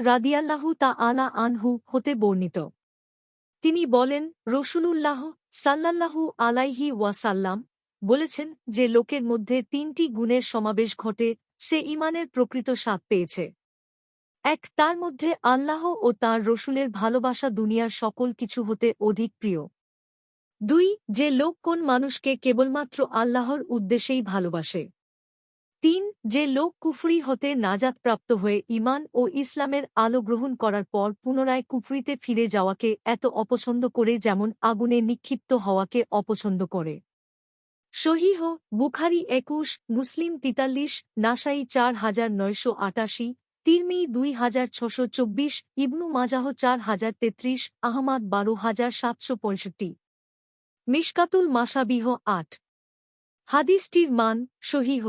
রাদিয়াল্লাহু তা আলা আনহু হতে বর্ণিত। তিনি বলেন, রসুলুল্লাহ সাল্লাল্লাহু আলাইহি ওয়াসাল্লাম বলেছেন যে লোকের মধ্যে তিনটি গুণের সমাবেশ ঘটে, সে ইমানের প্রকৃত স্বাদ পেয়েছে। এক, তার মধ্যে আল্লাহ ও তার রসুলের ভালোবাসা দুনিয়ার সকল কিছু হতে অধিক প্রিয়। দুই, যে লোক কোন মানুষকে কেবলমাত্র আল্লাহর উদ্দেশ্যেই ভালোবাসে। তিন, যে লোক কুফরি হতে নাজাতপ্রাপ্ত হয়ে ইমান ও ইসলামের আলো গ্রহণ করার পর পুনরায় কুফরিতে ফিরে যাওয়াকে এত অপছন্দ করে যেমন আগুনে নিক্ষিপ্ত হওয়াকে অপছন্দ করে। সহিহ বুখারি একুশ, মুসলিম তিতাল্লিশ, নাসাই চার হাজার নয়শো আটাশি তিরমি দুই হাজার ছশো চব্বিশ, ইবনু মাজাহ চার হাজার তেত্রিশ, আহমাদ বারো হাজার সাতশো পঁয়ষট্টি। মিশকাতুল মাসাবিহ আট। হাদিসটির মান সহিহ।